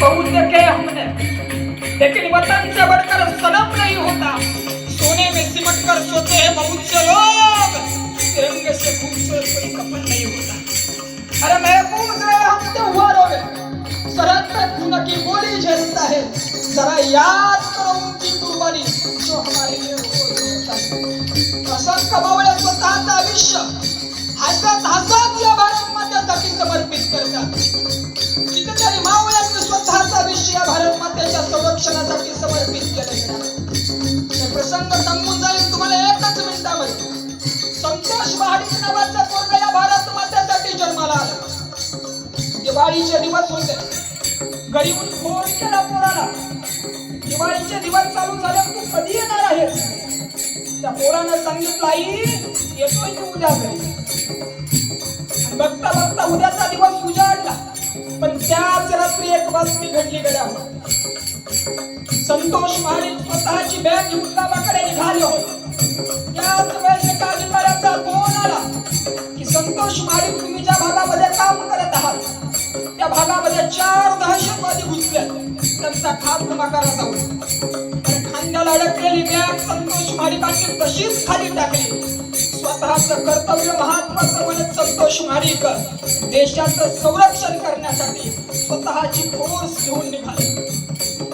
बहुल्य के हमने लेकिन वतन से बढ़कर सनम नहीं होता. सोने में सिमट कर सोते हैं बहुत से लोग तिरंगे से खूबसूरत कोई कफन नहीं होता. अरे महबूब गए हम तो हुआ रोगे सरहद पे खून की गोली झेलता है जरा याद संतोष महाडिक नावाचा या भारत मातेसाठी जन्माला आला. दिवाळीचे दिवस होते. गरीब फोन केला पोराला? दिवाळीचे दिवस चालू झाले तू कधी येणार आहेस? त्या पोरानं सांगितलं आई येतोय तू उद्या घरी. बघता बघता उद्याचा दिवस उजाडला. पण त्याच रात्री एक बातमी घडली गेल्या संतोष महाडिक स्वतःची बॅग घेऊन गावाकडे निघाले होते. खास खात्मा करा जाऊन खांद्याला अडकलेली बॅग संतोष महाडिकांनी तशीच खाली टाकली. स्वतःच कर्तव्य महात्मा म्हणत संतोष महाडिक देशाचं संरक्षण करण्यासाठी स्वतःची फोर्स घेऊन निघाले.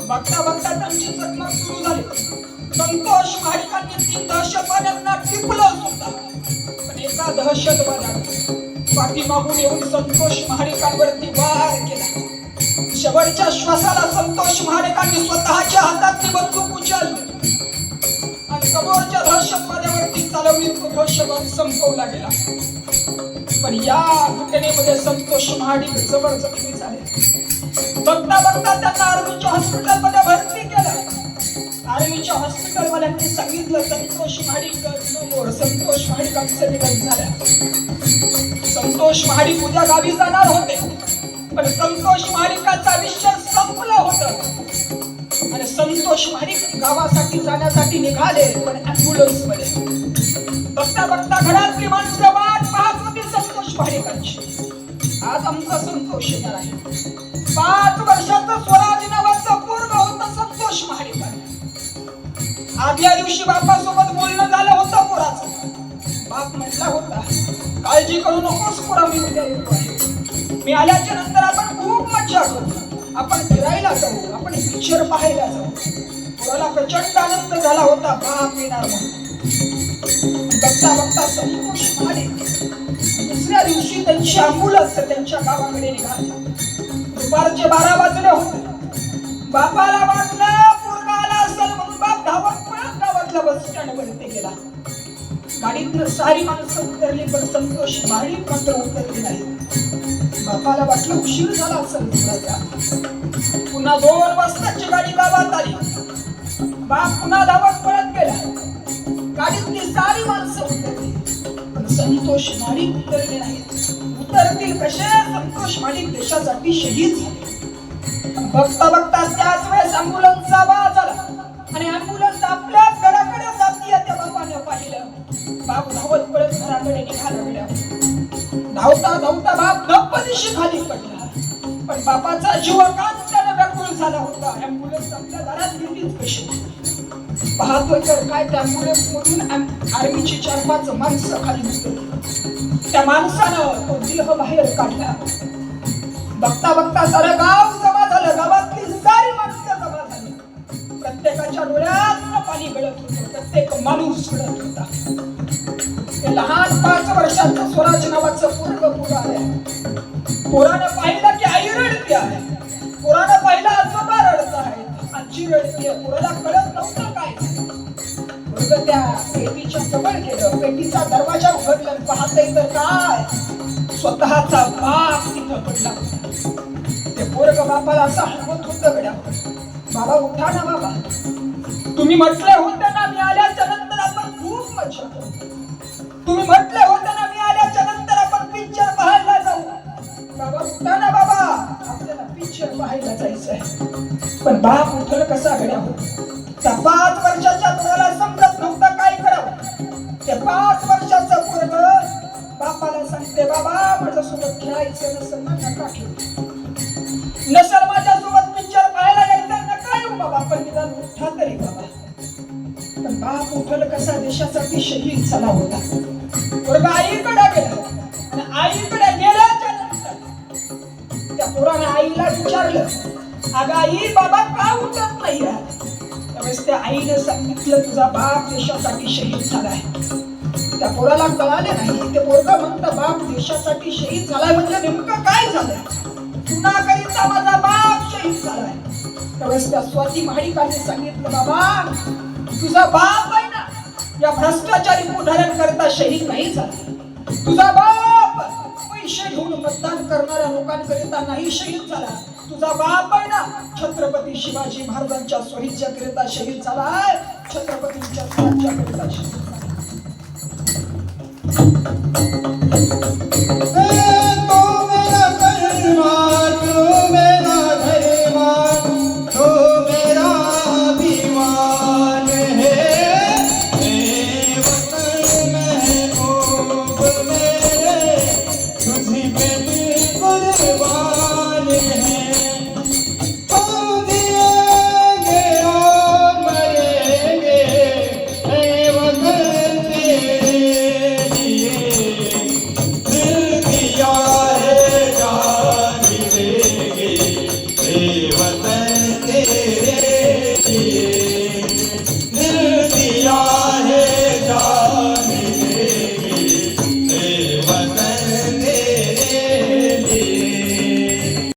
बघता बघता त्यांची चकमक सुरू झाली. संतोष महाडिकांनी तीन दहशतवाद्यांना टिपलं सुद्धा. पण एका दहशतवाद्याने पाठीमागून येऊन संतोष महाडिकांवरती वार केला. शेवटच्या श्वासाला संतोष महाडेकांनी स्वतःच्या हातातली बंदूक उचलली आणि समोरच्या दहशतवाद्यावरती चालवली तो दहशतवाद संपवला गेला. पण या घटनेमध्ये संतोष महाडिक जवळ जखमी झाले. बघता बघता त्यांना आर्मीच्या हॉस्पिटलमध्ये भरती केलं. आर्मीच्या हॉस्पिटलवाल्यांनी सांगितलं संतोष महाडिक समोर संतोष महाडिकांचं निधन झालं संतोष महाडिक उद्या गावी जाणार होते. पण संतोष महाडिकाचं आयुष्य संपलं होत. आणि संतोष महारिक गावासाठी जाण्यासाठी निघाले पण अँब्युलन्समध्ये. बघता बघता घरातली माणसं वाट पाहत होती संतोष महारिकांची आज आमचा संतोष येणार आहे. पाच वर्षाचं स्वराज नावाचं पूर्ण होत संतोष महारिकांना आदल्या दिवशी बापासोबत बोलणं झालं होतं पोराचं. बाप म्हटला होता काळजी करू नकोस पुरा मी उद्या येतो आहे. मी आल्याच्या पाहायला जाऊ. प्रचंड आनंद झाला होता बाप येणार म्हणून बघता बघता संतोष महाडिक दुसऱ्या दिवशी त्यांची अँब्युलन्स त्यांच्या गावाकडे निघाली. दुपारचे बारा वाजले होते. बापाला वाटलं पूर्ण आला असेल म्हणून बाप धावत पळत गावातल्या बस स्टँड वरती गेला. गाडीतनं सारी माणसं उतरली पण संतोष महाडिक मात्र उतरली नाही. बापाला वाटलं उशीर झाला असेल थोडासा पुन्हा दोन वाजताची गाडी गावात आली बाप पुन्हा धावत पळत गेला. गाडीतली सारी माणसं उतरली. संतोष माणिक उतरले नाहीत. उतरतील कसे? संतोष माणिक देशासाठी शहीद झाले. बघता बघता त्याच वेळेस अँब्युलन्सचा आवाज आला. आणि अँब्युलन्स आपल्याच घराकडे जातीये त्या बापाने पाहिलं. बाप धावत पळत घराकडे निघाला गेला धावता धावता बाप गप्पदिशी खाली पडला. पण बापाचा जीव अकांताने झाला होता. अँब्युलन्स आपल्या दारात गेलीच कशी पाहतोय तर काय त्या अँब्युलन्स मधून आम- आर्मीची चार पाच माणसं खाली उतरली त्या माणसानं तो देह बाहेर काढला. बघता बघता सारं गाव जमा झालं. गावातली सारी माणसं जमा झाली. प्रत्येकाच्या डोळ्यात पाणी गळत होतं. प्रत्येक माणूस गळत होता. लहान पाच वर्षाचं स्वराज नावाचं पूर्ण पोरं आलंय पोरानं पाहिलं आजी कळत नव्हतं काय? पोरग त्या पेटीच्या जवळ गेलं. पेटीचा दरवाजा उघडला आणि पाहतंय तर काय? स्वतःचा बाप तिथं पडला. ते पोरग बापाला असं हलवत होतं गड्या बाबा उठा ना बाबा. तुम्ही म्हटलं होते पण बाप उठल कसा घडावा पाच वर्षाच्या तुम्हाला समजत नव्हतं काय करावं? ते पाच वर्षाचं पोरग बापाला सांगते बाबा माझ्या सोबत खेळायचं नसेल माझ्या का नसेल माझ्या सोबत पिक्चर पाहायला यायचं ना काय बाबा पण निदान उठा तरी बाबा. पण बाप उठल कसा? देशाचा शहीद झाला होता. पोरग आईकडे गेला. आणि आईकडे गेल्याच्यानंतर त्या पोराने आईला विचारलं अगं आई बाबा का उठत नाही त्यावेळेस त्या आईने सांगितलं तुझा बाप देशासाठी शहीद झालाय. त्या पोराला कळाले नाही. ते पोरगा म्हणतं बाप देशासाठी शहीद झालाय. म्हणजे नेमकं काय झालंय? कुणाकरिता माझा बाप शहीद झालाय? त्यावेळेस त्या स्वाती महाडिकाने सांगितलं बाबा तुझा बाप आहे ना या भ्रष्टाचारी पुढाऱ्यांकरता शहीद नाही झाला. तुझा बाप पैसे घेऊन मतदान करणाऱ्या लोकांकरिता नाही शहीद झाला. तुझा बाप आहे ना छत्रपती शिवाजी महाराजांच्या स्वहिच्याकरिता शहीद झालाय छत्रपतींच्या स्वराज्याकरिता शहीद झाला